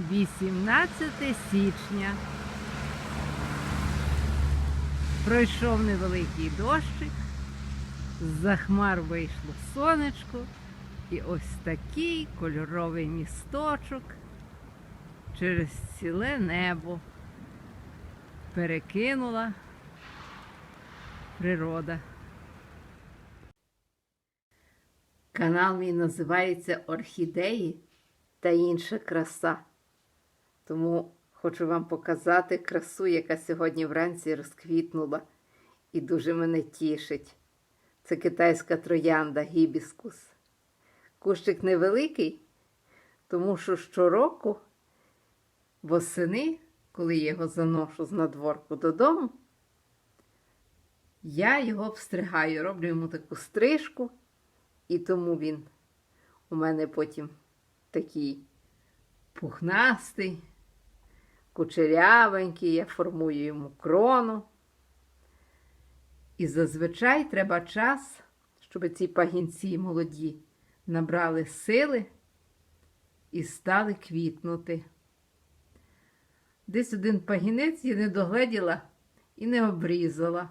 18 січня. Пройшов невеликий дощик, з-за хмар вийшло сонечко, і ось такий кольоровий місточок через ціле небо перекинула природа. Канал мій називається Орхідеї та інша краса. Тому хочу вам показати красу, яка сьогодні вранці розквітнула і дуже мене тішить. Це китайська троянда гібіскус. Кущик невеликий, тому що щороку восени, коли я його заношу з надворку додому, я його встригаю, роблю йому таку стрижку, і тому він у мене потім такий пухнастий, кучерявенький, я формую йому крону. І зазвичай треба час, щоб ці пагінці молоді набрали сили і стали квітнути. Десь один пагінець я не догледіла і не обрізала.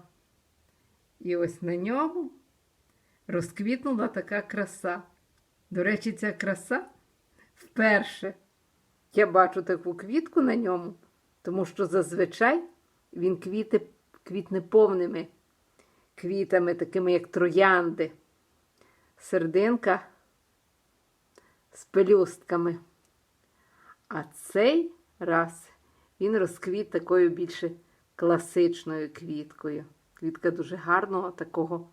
І ось на ньому розквітнула така краса. До речі, ця краса вперше я бачу таку квітку на ньому, тому що зазвичай він квіти, квітне повними квітами, такими як троянди, сердинка з пелюстками. А цей раз він розквіт такою більше класичною квіткою. Квітка дуже гарного такого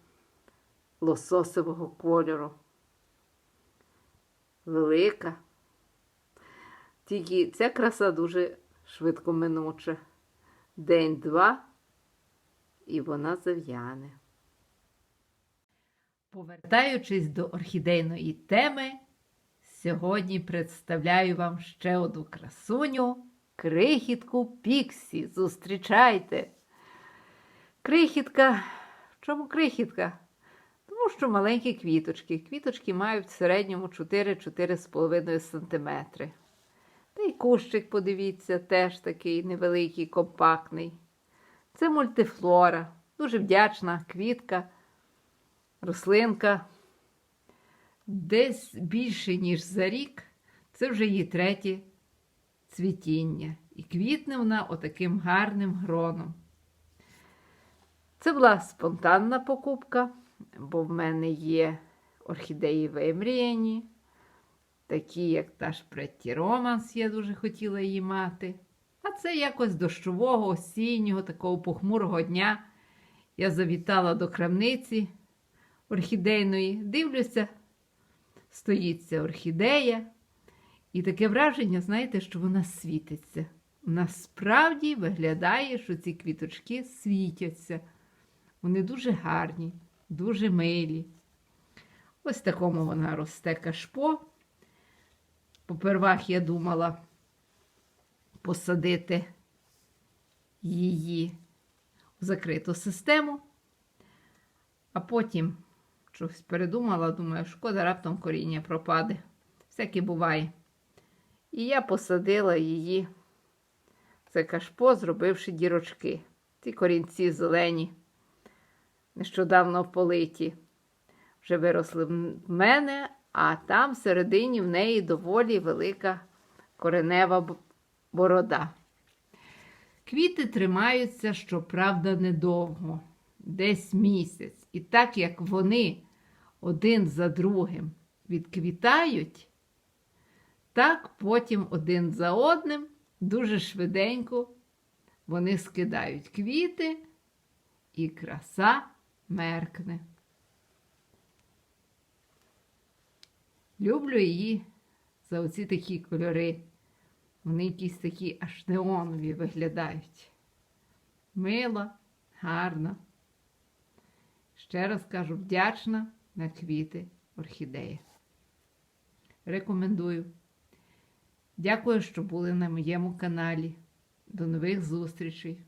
лососового кольору. Велика. Тільки ця краса дуже швидко минуча. День-два, і вона зав'яне. Повертаючись до орхідейної теми, сьогодні представляю вам ще одну красуню крихітку Піксі. Зустрічайте! Крихітка. В чому крихітка? Тому що маленькі квіточки. Квіточки мають в середньому 4-4,5 см. Кущик, подивіться, теж такий невеликий, компактний. Це мультифлора. Дуже вдячна квітка, рослинка. Десь більше, ніж за рік, це вже її третє цвітіння. І квітне вона отаким гарним гроном. Це була спонтанна покупка, бо в мене є орхідеї вимріяні, такі, як та ж Претті Романс, я дуже хотіла її мати. А це якось дощового, осіннього, такого похмурого дня. Я завітала до крамниці орхідейної, дивлюся, стоїть ця орхідея. І таке враження, знаєте, що вона світиться. Насправді виглядає, що ці квіточки світяться. Вони дуже гарні, дуже милі. Ось такому вона росте кашпо. Попервах я думала посадити її в закриту систему, а потім щось передумала, думаю, шкода, раптом коріння пропаде. Всяке буває. І я посадила її в це кашпо, зробивши дірочки. Ці корінці зелені, нещодавно политі, вже виросли в мене, а там всередині в неї доволі велика коренева борода. Квіти тримаються, щоправда, недовго, десь місяць. І так як вони один за другим відквітають, так потім один за одним дуже швиденько вони скидають квіти, і краса меркне. Люблю її за оці такі кольори. Вони якісь такі аж неонові виглядають. Мила, гарна. Ще раз кажу, вдячна на квіти орхідеї. Рекомендую. Дякую, що були на моєму каналі. До нових зустрічей!